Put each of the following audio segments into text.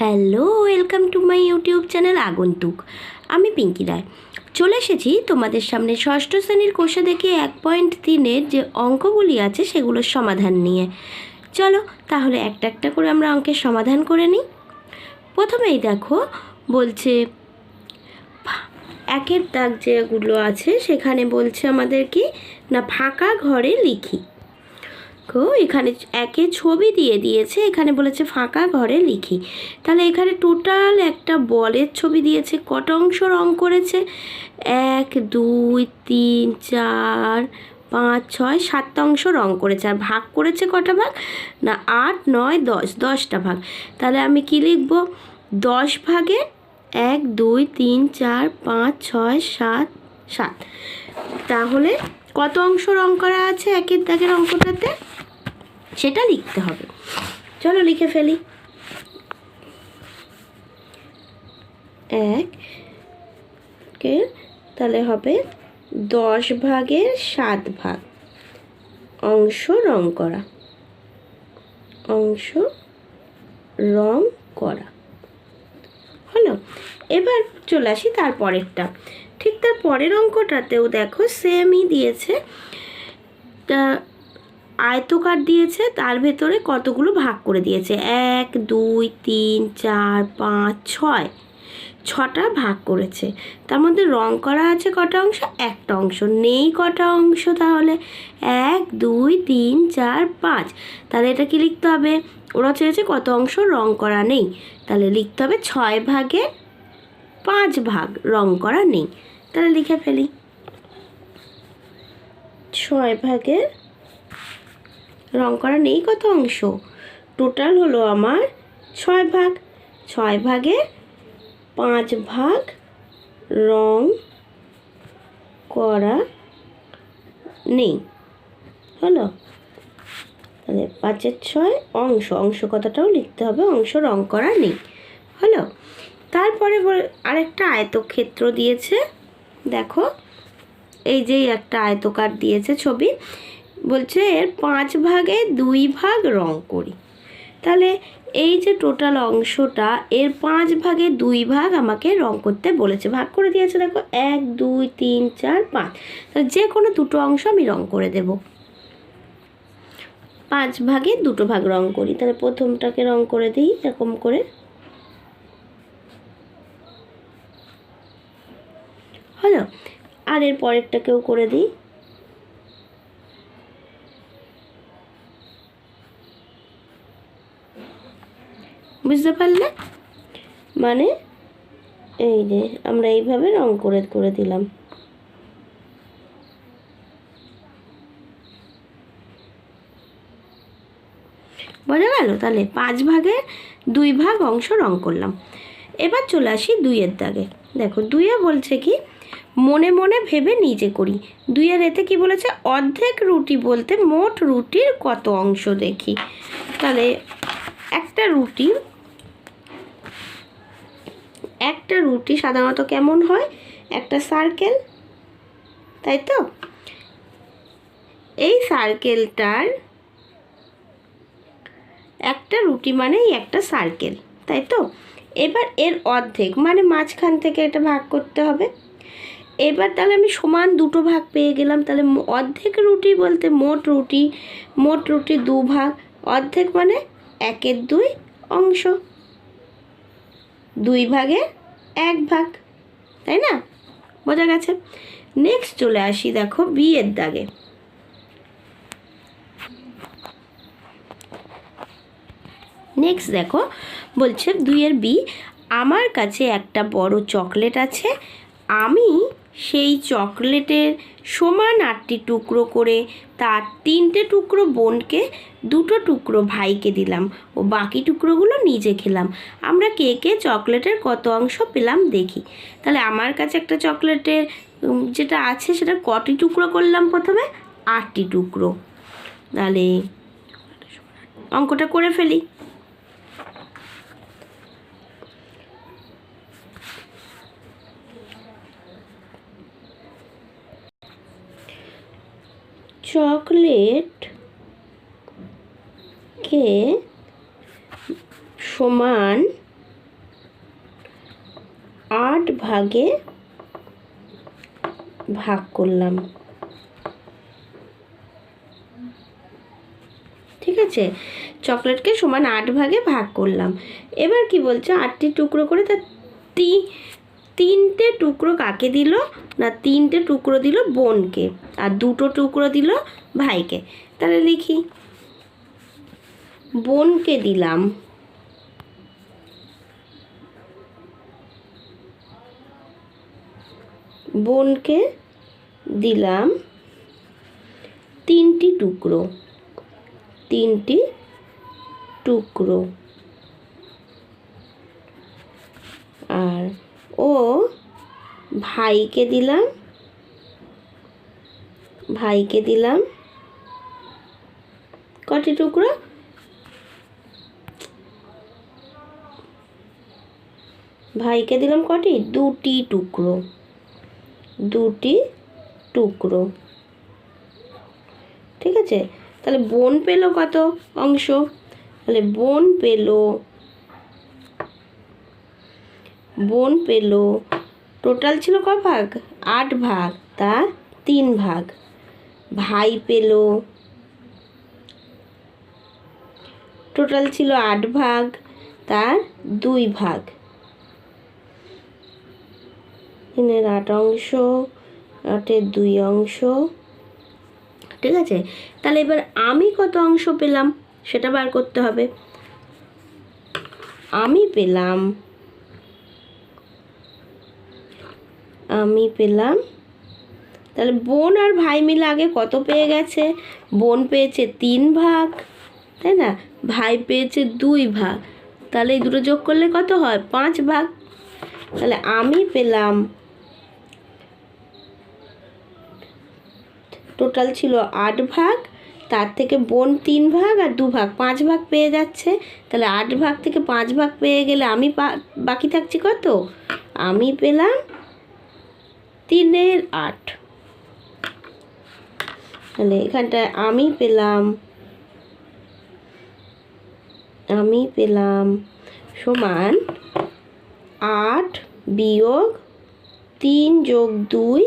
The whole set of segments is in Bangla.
Hello welcome to my YouTube channel আগন্তুক। আমি পিঙ্কি রায়। চলে এসেছি তোমাদের সামনে ষষ্ঠ শ্রেণির কোষে দেখে এক পয়েন্ট তিনের যে অঙ্কগুলি আছে সেগুলোর সমাধান নিয়ে। চলো তাহলে একটা একটা করে আমরা অঙ্কের সমাধান করে নিই। প্রথমেই দেখো, বলছে, একের দাগ যেগুলো আছে সেখানে বলছে আমাদের কি? না, ফাঁকা ঘরে লিখি। দেখো, এখানে একে ছবি দিয়ে দিয়েছে, এখানে বলেছে ফাঁকা ঘরে লিখি। তাহলে এখানে টোটাল একটা বলের ছবি দিয়েছে কত অংশ রং করেছে? এক, দুই, তিন, চার, পাঁচ, ছয়, সাতটা অংশ রং করেছে। আর ভাগ করেছে কটা ভাগ? না, আট, নয়, দশ, দশটা ভাগ। তাহলে আমি কি লিখব? দশ ভাগে এক, দুই, তিন, চার, পাঁচ, ছয়, সাত সাত। তাহলে কত অংশ রং করা আছে একের দাগের অঙ্কটাতে? সেটা লিখতে হবে। চলো লিখে ফেলি। এক কে, তাহলে হবে দশ ভাগের সাত ভাগ। অংশ রং করা। অংশ রং করা। হলো? এবার চলে আসি তার পরেরটা। ঠিক তার পরের অঙ্কটাতেও দেখো সেমই দিয়েছে। তা আয়তকার দিয়েছে, তার ভেতরে কতগুলো ভাগ করে দিয়েছে? এক, দুই, তিন, চার, পাঁচ, ছয়। ছটা ভাগ করেছে। তার মধ্যে রং করা আছে কটা অংশ? একটা অংশ। নেই কটা অংশ তাহলে? এক, দুই, তিন, চার, পাঁচ। তাহলে এটা কি লিখতে হবে? ওরা চেয়েছে কত অংশ? রং করা নেই। তাহলে লিখতে হবে ছয় ভাগে পাঁচ ভাগ। রং করা নেই। তাহলে লিখে ফেলি। ছয় ভাগের রং করা নেই কত অংশ? টোটাল হলো আমার ছয় ভাগ। ছয় ভাগে পাঁচ ভাগ রং করা নেই। হলো? তাহলে পাঁচের ছয় অংশ। অংশ কথাটাও লিখতে হবে, অংশ রং করা নেই। হলো? তারপরে আরেকটা আয়তক্ষেত্র দিয়েছে। দেখো, এই যে একটা আয়তকার দিয়েছে ছবি। বলছে এর পাঁচ ভাগে দুই ভাগ রং করি। তাহলে এই যে টোটাল অংশটা, এর পাঁচ ভাগে দুই ভাগ আমাকে রং করতে বলেছে। ভাগ করে দিয়েছে, দেখো, এক, দুই, তিন, চার, পাঁচ। তাহলে যে কোনো দুটো অংশ আমি রং করে দেব। পাঁচ ভাগে দুটো ভাগ রং করি। তাহলে প্রথমটাকে রং করে দিই, এরকম করে। হলো? আর এর পরেরটাকেও করে দিই। বুঝতে পারলে? মানে এই যে আমরা এইভাবে রং করে করে দিলাম। বোঝা গেল? তাহলে পাঁচ ভাগে দুই ভাগ অংশ রং করলাম। এবার চলে আসি দুইয়ের দাগে। দেখো, দুইয়ে বলছে কি, মনে মনে ভেবে নিজে করি। দুইয়ের এতে কি বলেছে? অর্ধেক রুটি বলতে মোট রুটির কত অংশ দেখি। তাহলে একটা রুটি একটা রুটি সাধারণত কেমন হয়? একটা সার্কেল তাই তো? এই সার্কেলটার একটা রুটি মানেই একটা সার্কেল তাই তো? এবার এর অর্ধেক মানে মাঝখান থেকে এটা ভাগ করতে হবে। এবার তাহলে আমি সমান দুটো ভাগ পেয়ে গেলাম, তাহলে অর্ধেক রুটি বলতে মোট রুটি মোট রুটি দু ভাগ অর্ধেক মানে একের দুই অংশ। দুই ভাগে এক ভাগ, তাই না? বোঝা গেছে? নেক্সট চলে আসি, দেখো, বিয়ের দাগে। নেক্সট দেখো, বলছে দুইয়ের বি আমার কাছে একটা বড় চকলেট আছে, আমি সেই চকলেটের সমান আটটি টুকরো করে তার তিনটে টুকরো বোনকে, দুটো টুকরো ভাইকে দিলাম ও বাকি টুকরোগুলো নিজে খেলাম। আমরা কে কে চকলেটের কত অংশ পেলাম দেখি। তাহলে আমার কাছে একটা চকলেটের যেটা আছে সেটা কটি টুকরো করলাম প্রথমে? আটটি টুকরো। তাহলে অঙ্কটা করে ফেলি। চকলেট কে সমান আট ভাগে ভাগ করলাম। ঠিক আছে? চকলেটকে সমান আট ভাগে ভাগ করলাম। এবার কি বলছে? আটটি টুকরো করে তার তি তিনটে টুকরো কাকে দিল? না, তিনটে টুকরো দিল বোনকে আর দুটো টুকরো দিল ভাইকে। তাহলে লিখি। বোনকে দিলাম। বোনকে দিলাম তিনটি টুকরো। তিনটি টুকরো আর ও ভাইকে দিলাম। ভাইকে দিলাম। কটি টুকরো? ভাইকে দিলাম কটি? দুটি টুকরো। দুটি টুকরো। ঠিক আছে? তাহলে বোন পেল কত অংশ? তাহলে বোন পেল বোন পেল টোটাল ছিল ক ভাগ? আট ভাগ তার তিন ভাগ। ভাই পেল। টোটাল ছিল আট ভাগ তার দুই ভাগ। তিনের আট অংশ, আটের দুই অংশ। ঠিক আছে? তাহলে এবার আমি কত অংশ পেলাম? সেটা বার করতে হবে। আমি পেলাম আমি পেলাম। তাহলে বোন আর ভাই মিলে আগে কত পেয়ে গেছে? বোন পেয়েছে তিন ভাগ, তাই না? ভাই পেয়েছে দুই ভাগ। তাহলে এই দুটো যোগ করলে কত হয়? পাঁচ ভাগ। তাহলে আমি পেলাম। টোটাল ছিল আট ভাগ, তার থেকে বোন তিন ভাগ আর দু ভাগ। পাঁচ ভাগ পেয়ে যাচ্ছে। তাহলে আট ভাগ থেকে পাঁচ ভাগ পেয়ে গেলে আমি বাকি থাকছি কত? আমি পেলাম তিনের আট। তাহলে এখানটায় আমি পেলাম আমি পেলাম সমান আট বিয়োগ তিন যোগ দুই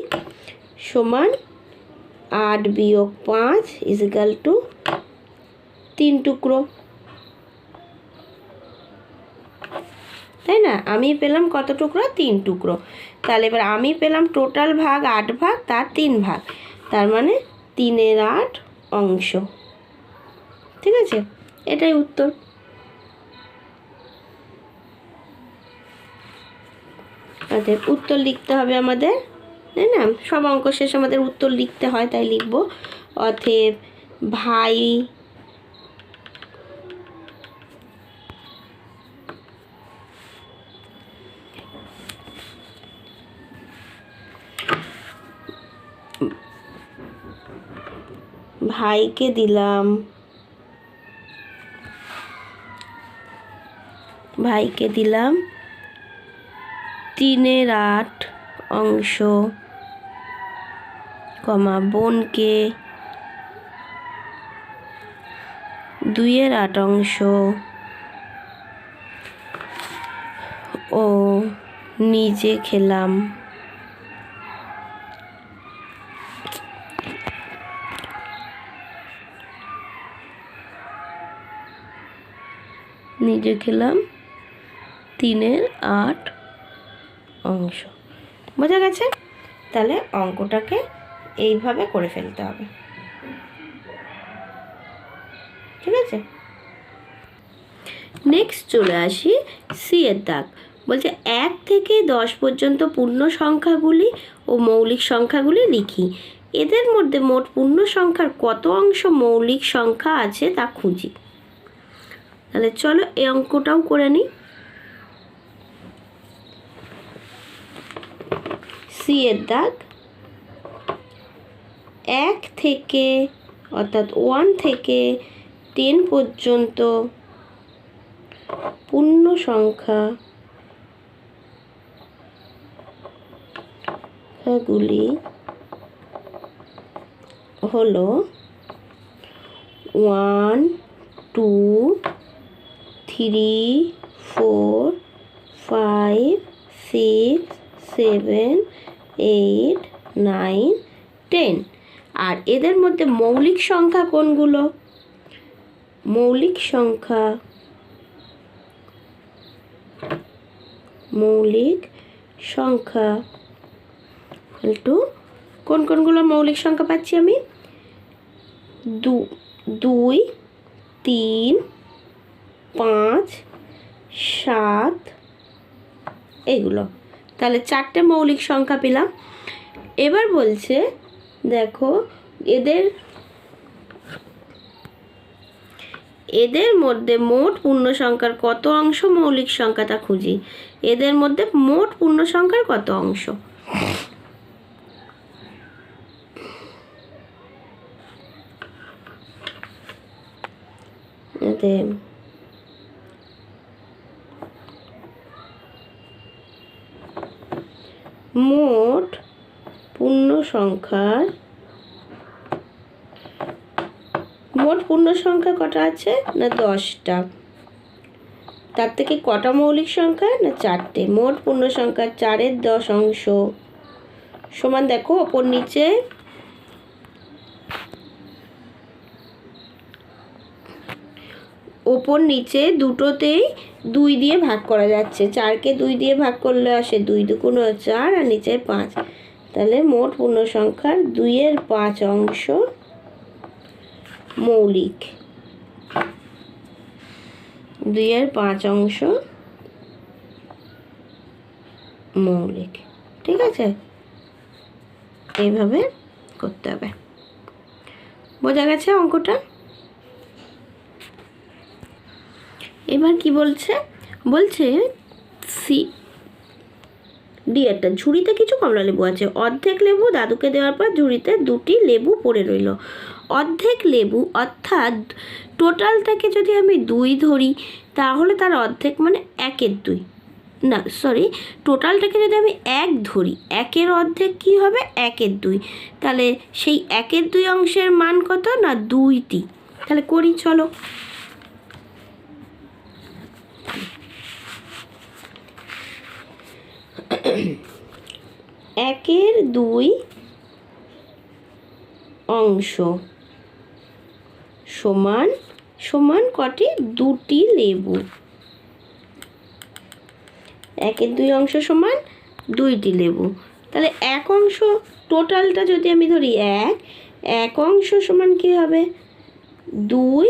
সমান আট বিয়োগ পাঁচ ইজিক্যাল টু তিন টুকরো। তাই না? আমি পেলাম কত টুকরো? তিন টুকরো। তাহলে এবার আমি পেলাম টোটাল ভাগ আট ভাগ, তার তিন ভাগ। তার মানে তিনের আট অংশ। ঠিক আছে? এটাই উত্তর। অতএব উত্তর লিখতে হবে আমাদের, তাই না? সব অঙ্ক শেষে আমাদের উত্তর লিখতে হয়, তাই লিখব। অতএব ভাই ভাইকে দিলাম। ভাইকে দিলাম। তিনের আট অংশ, কমা বোনকে। দুইয়ের আট অংশ ও নিজে খেলাম। নিজে খেলাম তিনের আট অংশ। বোঝা গেছে? তাহলে অঙ্কটাকে এইভাবে করে ফেলতে হবে। ঠিক আছে? নেক্সট চলে আসি সি এর দাগ। বলছে এক থেকে দশ পর্যন্ত পূর্ণ সংখ্যাগুলি ও মৌলিক সংখ্যাগুলি লিখি। এদের মধ্যে মোট পূর্ণ সংখ্যার কত অংশ মৌলিক সংখ্যা আছে তা খুঁজি। তাহলে চলো এই অঙ্কটাও করে নিই। সি এর দাগ এক থেকে, অর্থাৎ ওয়ান থেকে টেন পর্যন্ত পূর্ণ সংখ্যা গুলি হলো one two three four five six seven eight nine ten আর এদের মধ্যে মৌলিক সংখ্যা কোনগুলো? মৌলিক সংখ্যা মৌলিক সংখ্যা টু কোন কোনগুলো মৌলিক সংখ্যা পাচ্ছি আমি? দুই, তিন পাঁচ, সাত, এগুলো। তাহলে চারটে মৌলিক সংখ্যা পেলাম। এবার বলছে, দেখো, এদের এদের মধ্যে মোট পূর্ণ সংখ্যার কত অংশ মৌলিক সংখ্যা তা খুঁজি? এদের মধ্যে মোট পূর্ণ সংখ্যার কত অংশ? এতে মোট পূর্ণ সংখ্যার মোট পূর্ণ সংখ্যা কটা আছে? না দশটা। তার থেকে কটা মৌলিক সংখ্যা? না চারটে। মোট পূর্ণ সংখ্যা চারের দশ অংশ সমান দেখো, ওপর নিচে ওপর নিচে দুটোতেই দুই দিয়ে ভাগ করা যাচ্ছে। চারকে দুই দিয়ে ভাগ করলে আসে দুই, দুগুণ চার আর নিচে পাঁচ। তাহলে মোট পূর্ণ সংখ্যার দুইয়ের পাঁচ অংশ মৌলিক। দুইয়ের পাঁচ অংশ মৌলিক। ঠিক আছে? এইভাবে করতে হবে। বোঝা গেছে অঙ্কটা? এবার কি বলছে? বলছে, সি, ডি, একটা ঝুড়িতে কিছু কমলা লেবু আছে। অর্ধেক লেবু দাদুকে দেওয়ার পর ঝুড়িতে দুটি লেবু পড়ে রইল। অর্ধেক লেবু, অর্থাৎ টোটাল থেকে যদি আমি দুই ধরি, তাহলে তার অর্ধেক মানে একের দুই। না, সরি, টোটালটাকে যদি আমি এক ধরি, একের অর্ধেক কি হবে? একের দুই। তাহলে সেই একের দুই অংশের মান কত? না, দুইটি। তাহলে করি, চলো। একের দুই অংশ সমান সমান কটি? দুটি লেবু। একের দুই অংশ সমান, দুইটি লেবু। তাহলে এক অংশ টোটালটা যদি আমি ধরি এক এক অংশ সমান কি হবে? দুই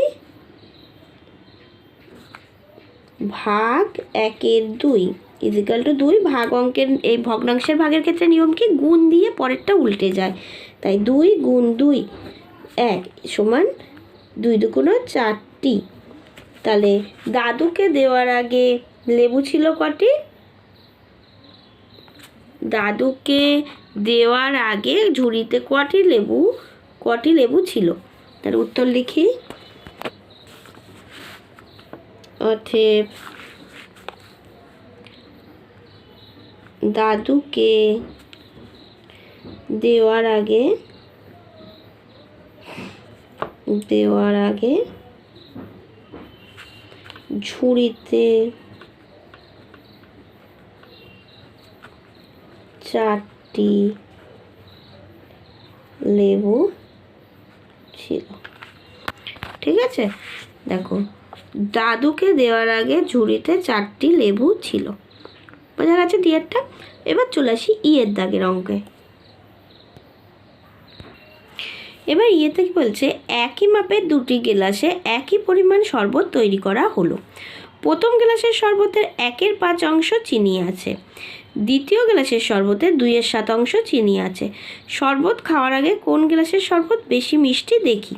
ভাগ একের দুই। ইজিক্যাল টু দুই ভাগ অঙ্কের, এই ভগ্নাংশের ভাগের ক্ষেত্রে নিয়ম কি? গুণ দিয়ে পরেরটা উল্টে যায়। তাই দুই গুণ দুই, এক সমান দুই দুগুণ চারটি। তাহলে দাদুকে দেওয়ার আগে লেবু ছিল কটি? দাদুকে দেওয়ার আগে ঝুড়িতে কটি লেবু কটি লেবু ছিল? তার উত্তর লিখি। অতএব দাদুকে দেওয়ার আগে দেওয়ার আগে ঝুড়িতে চারটি লেবু ছিল। ঠিক আছে? দেখো, দাদুকে দেওয়ার আগে ঝুড়িতে চারটি লেবু ছিল। বোঝা গেছে ডিয়ারটা এবার চলে আসি ইয়ের দাগের অঙ্কে। এবার ইয়েতে বলছে? একই মাপের দুটি গেলাসে একই পরিমাণ শরবত তৈরি করা হলো। প্রথম গ্লাসের শরবতের একের পাঁচ অংশ চিনি আছে। দ্বিতীয় গ্লাসের শরবতে দুইয়ের সাত অংশ চিনি আছে। শরবত খাওয়ার আগে কোন গ্লাসের শরবত বেশি মিষ্টি দেখি?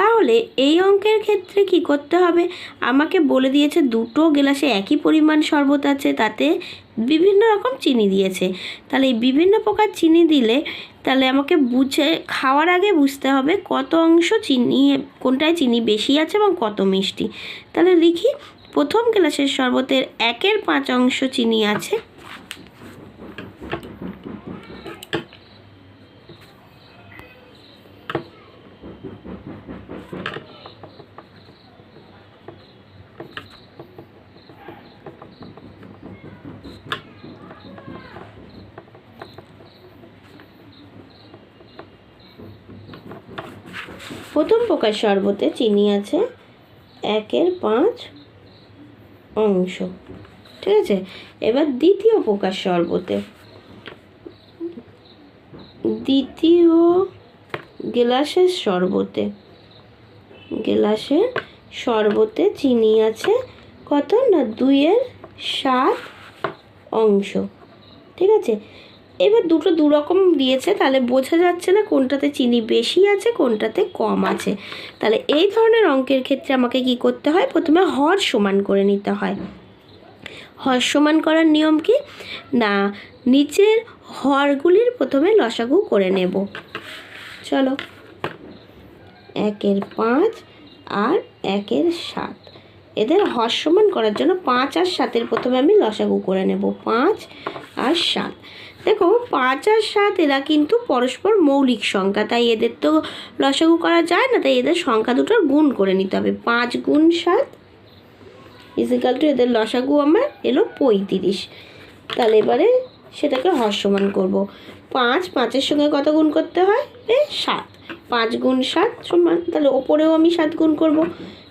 তাহলে এই অঙ্কের ক্ষেত্রে কি করতে হবে? আমাকে বলে দিয়েছে দুটো গ্লাসে একই পরিমাণ শরবত আছে, তাতে বিভিন্ন রকম চিনি দিয়েছে। তাহলে এই বিভিন্ন প্রকার চিনি দিলে তাহলে আমাকে বুঝে, খাওয়ার আগে বুঝতে হবে কত অংশ চিনি, কোনটায় চিনি বেশি আছে এবং কত মিষ্টি। তাহলে লিখি, প্রথম গ্লাসের শরবতের একের পাঁচ অংশ চিনি আছে। প্রথম প্রকার শরবতে চিনি আছে একের পাঁচ অংশ। ঠিক আছে? এবার দ্বিতীয় প্রকার শরবতে। দ্বিতীয় গেলাসের শরবতে। গেলাসের শরবতে চিনি আছে কত না দুইয়ের সাত অংশ। ঠিক আছে? এবার দুটো দু রকম দিয়েছে, তাহলে বোঝা যাচ্ছে না কোনটাতে চিনি বেশি আছে, কোনটাতে কম আছে। তাহলে এই ধরনের অঙ্কের ক্ষেত্রে আমাকে কি করতে হয়? প্রথমে হর সমান করে নিতে হয়। হর সমান করার নিয়ম কি? না, নিচের হরগুলির প্রথমে লসাগু করে নেব। চলো। একের পাঁচ আর একের সাত। এদের হর সমান করার জন্য পাঁচ আর সাতের প্রথমে আমি লসাগু করে নেব। পাঁচ আর সাত। দেখো, পাঁচ আর সাত এরা কিন্তু পরস্পর মৌলিক সংখ্যা, তাই এদের তো লসাগু করা যায় না, তাই এদের সংখ্যা দুটোর গুণ করে নিতে হবে। পাঁচ গুণ সাত ইজিক্যাল টু এদের লসাগু আমার এলো পঁয়ত্রিশ। তাহলে এবারে সেটাকে হর সমান করব। পাঁচ, পাঁচের সঙ্গে কত গুণ করতে হয়? এ, সাত। পাঁচ গুণ সাত সমান, তাহলে ওপরেও আমি সাত গুণ করব।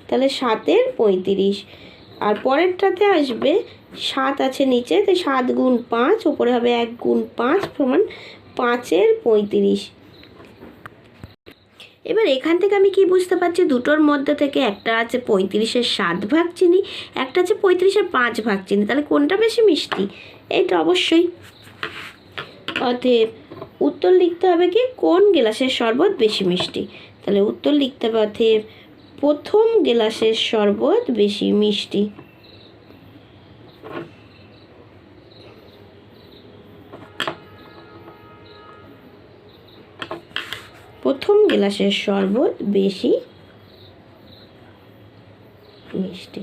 তাহলে সাতের পঁয়ত্রিশ। আর পরেরটাতে আসবে সাত আছে নিচে তো সাত গুণ পাঁচ, ওপরে হবে এক গুণ পাঁচ সমান পাঁচের পঁয়ত্রিশ। এবার এখান থেকে আমি কি বুঝতে পারছি? দুটোর মধ্যে থেকে একটা আছে পঁয়ত্রিশের সাত ভাগ চিনি, একটা আছে পঁয়ত্রিশের পাঁচ ভাগ চিনি। তাহলে কোনটা বেশি মিষ্টি? এইটা অবশ্যই। অতএব উত্তর লিখতে হবে কি? কোন গেলাসের শরবত বেশি মিষ্টি? তাহলে উত্তর লিখতে হবে অতএব প্রথম গেলাসের শরবত বেশি মিষ্টি। প্রথম গ্লাসের শরবত বেশি মিষ্টি।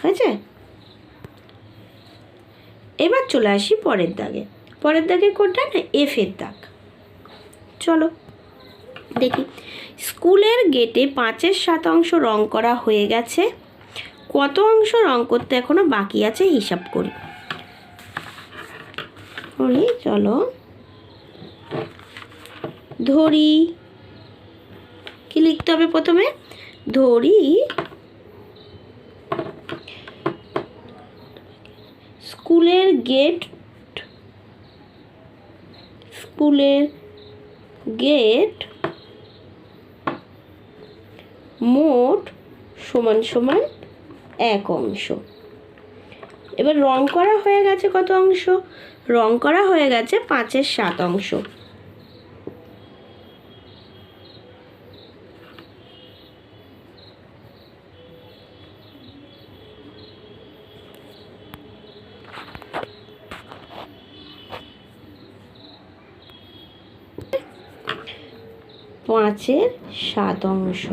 হয়েছে? এবার চলে আসি পরের দাগে। পরের দাগে কোনটা না? এফের দাগ। চলো, দেখি। স্কুলের গেটে পাঁচের সাত অংশ রং করা হয়ে গেছে। কত অংশ রং করতে এখনও বাকি আছে হিসাব করি, চলো। ধরি। কি লিখতে হবে প্রথমে? ধরি। স্কুলের গেট স্কুলের গেট মোট সমান সমান এক অংশ। এবার রং করা হয়ে গেছে কত অংশ? রং করা হয়ে গেছে পাঁচের সাত অংশ। পাঁচের সাত অংশ।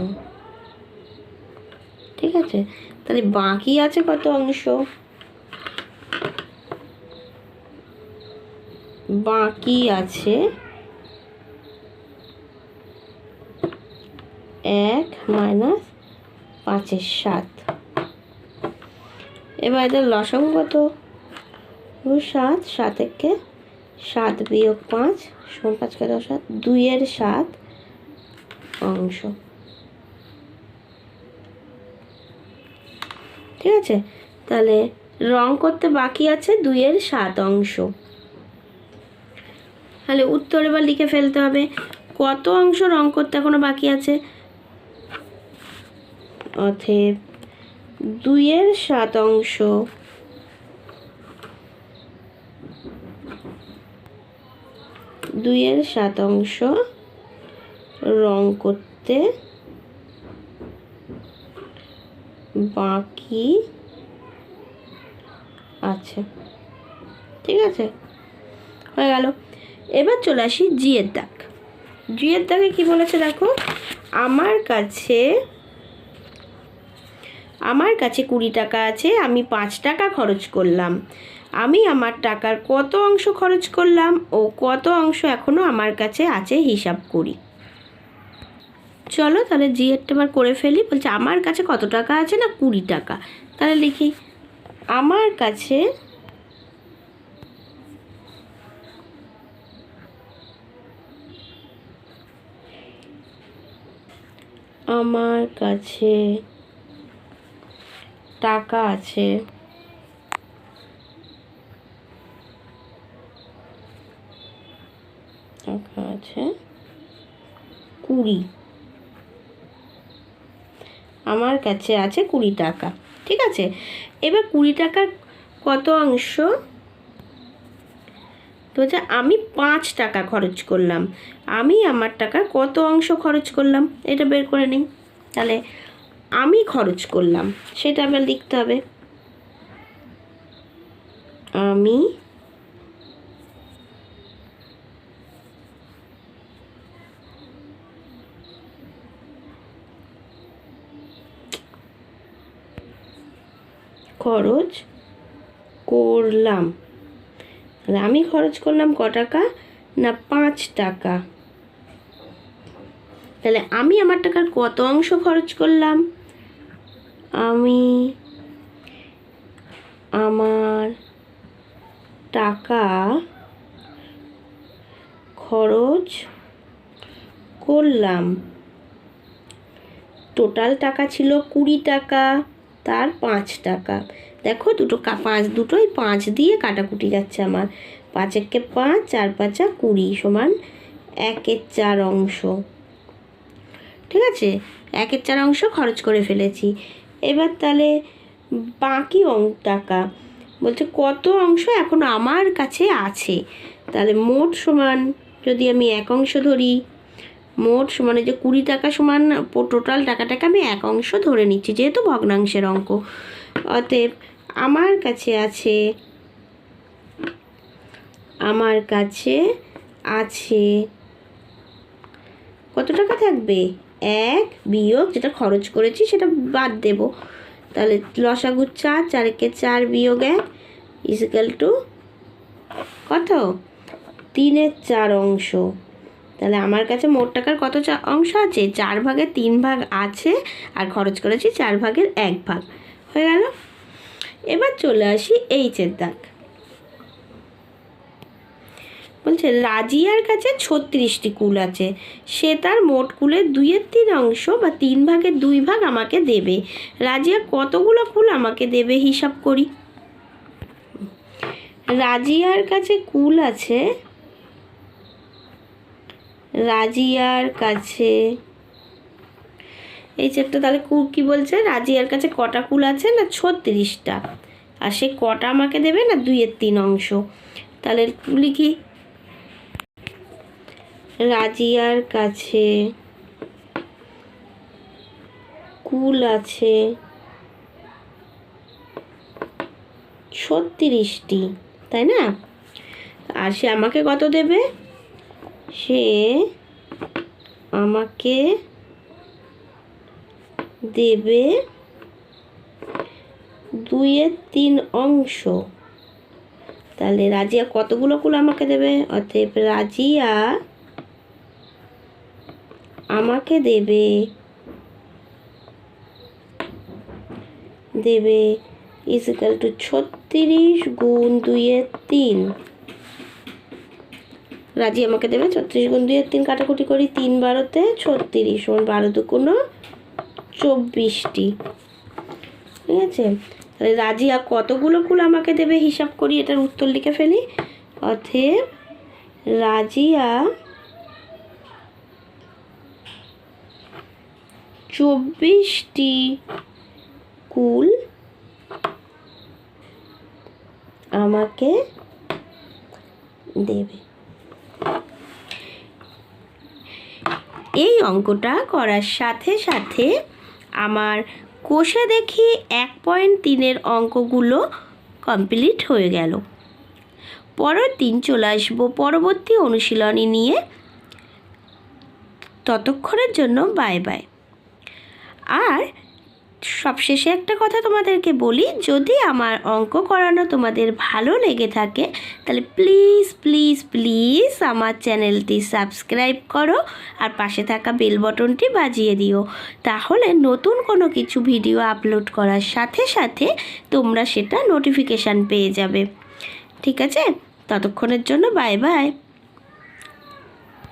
ঠিক আছে? তাহলে বাকি আছে কত অংশ? বাকি আছে এক মাইনাস পাঁচের সাত। এবার এদের লসাগু কত? সাত সাত একে সাত বিয়োগ পাঁচ সমান পাঁচ কত সাত, দুইয়ের সাত অংশ। ঠিক আছে? তাহলে রং করতে বাকি আছে দুইয়ের সাত অংশ। তাহলে উত্তর এবার লিখে ফেলতে হবে। কত অংশ রং করতে এখনও বাকি আছে? অথেব দুইয়ের সাত অংশ। দুইয়ের সাত অংশ। রং করতে বাকি আছে। ঠিক আছে? হয়ে গেল। এবার চলে আসি জিয়ের দাগ। জিয়ের দাগে কি বলেছে দেখো? আমার কাছে আমার কাছে কুড়ি টাকা আছে, আমি পাঁচ টাকা খরচ করলাম। আমি আমার টাকার কত অংশ খরচ করলাম ও কত অংশ এখনও আমার কাছে আছে হিসাব করি। চলো তাহলে জিএরটা এবার করে ফেলি। বলছে, আমার কাছে কত টাকা আছে না কুড়ি টাকা? তাহলে লিখি আমার কাছে আমার কাছে টাকা আছে টাকা আছে কুড়ি আমার কাছে আছে কুড়ি টাকা, ঠিক আছে? এবার কুড়ি টাকার কত অংশ? তো হচ্ছে আমি পাঁচ টাকা খরচ করলাম। আমি আমার টাকার কত অংশ খরচ করলাম? এটা বের করে নিই। তাহলে আমি খরচ করলাম, সেটা আবার লিখতে হবে। আমি খরচ করলাম। তাহলে আমি খরচ করলাম ক টাকা না পাঁচ টাকা? তাহলে আমি আমার টাকার কত অংশ খরচ করলাম? আমি আমার টাকা খরচ করলাম। টোটাল টাকা ছিল কুড়ি টাকা। তার পাঁচ টাকা। দেখো দুটো পাঁচ, দুটোই পাঁচ দিয়ে কাটাকুটি যাচ্ছে আমার। পাঁচ একে পাঁচ, চার পাঁচা কুড়ি সমান একের চার অংশ। ঠিক আছে? একের চার অংশ খরচ করে ফেলেছি। এবার তাহলে বাকি টাকা। বলছে কত অংশ এখন আমার কাছে আছে? তাহলে মোট সমান যদি আমি এক অংশ ধরি মোট সমান যে কুড়ি টাকা সমান টোটাল টাকাটাকে আমি এক অংশ ধরে নিচ্ছি, যেহেতু ভগ্নাংশের অঙ্ক। অতএব আমার কাছে আছে, আমার কাছে আছে কত টাকা থাকবে? এক বিয়োগ যেটা খরচ করেছি সেটা বাদ দেব। তাহলে লসাগু চার, চারকে চার বিয়োগ এক ইজিক্যাল টু কত? তিনের চার অংশ। তাহলে আমার কাছে মোট টাকার কত অংশ আছে? চার ভাগের তিন ভাগ আছে আর খরচ করেছি চার ভাগের এক ভাগ। হয়ে গেল? এবার চলে আসি এইচের দাগ। বলছে, রাজিয়ার কাছে ছত্রিশটি কুল আছে। সে তার মোট কুলের দুইয়ের তিন অংশ বা তিন ভাগের দুই ভাগ আমাকে দেবে। রাজিয়া কতগুলো কুল আমাকে দেবে হিসাব করি? রাজিয়ার কাছে কুল আছে রাজিয়ার কাছে। এই চেকটা তাহলে কু কী বলছে? রাজিয়ার কাছে কটা কুল আছে না? ছত্রিশটা। আর সে কটা আমাকে দেবে না? দুইয়ের তিন অংশ। তাহলে লিখি। রাজিয়ার কাছে কুল আছে ছত্রিশটি, তাই না? আর সে আমাকে কত দেবে? সে আমাকে দেবে দুইয়ের তিন অংশ। তাহলে রাজিয়া কতগুলো কুল আমাকে দেবে? অতএব রাজিয়া আমাকে দেবে দেবে ইজিক্যাল টু ছত্রিশ গুণ দুইয়ের তিন। রাজি আমাকে দেবে? ছত্রিশ গুণ দুইয়ের তিন কাটাকুটি করি তিন বারোতে ছত্রিশ সমান বারো দুগুণ চব্বিশটি। ঠিক আছে? তাহলে রাজিয়া কতগুলো কুল আমাকে দেবে হিসাব করি, এটার উত্তর লিখে ফেলি। অথেব রাজিয়া চব্বিশটি কুল আমাকে দেবে। এই অঙ্কটা করার সাথে সাথে আমার কোষে দেখি এক পয়েন্ট তিনের অঙ্কগুলো কমপ্লিট হয়ে গেল। পরের দিন চলে আসব পরবর্তী অনুশীলনী নিয়ে। ততক্ষণের জন্য বাই বাই আর সবশেষে একটা কথা তোমাদেরকে বলি, যদি আমার অঙ্ক করানো তোমাদের ভালো লেগে থাকে, তাহলে প্লিজ প্লিজ প্লিজ আমার চ্যানেলটি সাবস্ক্রাইব করো আর পাশে থাকা বেল বটনটি বাজিয়ে দিও। তাহলে নতুন কোনো কিছু ভিডিও আপলোড করার সাথে সাথে তোমরা সেটা নোটিফিকেশান পেয়ে যাবে। ঠিক আছে? ততক্ষণের জন্য বাই বাই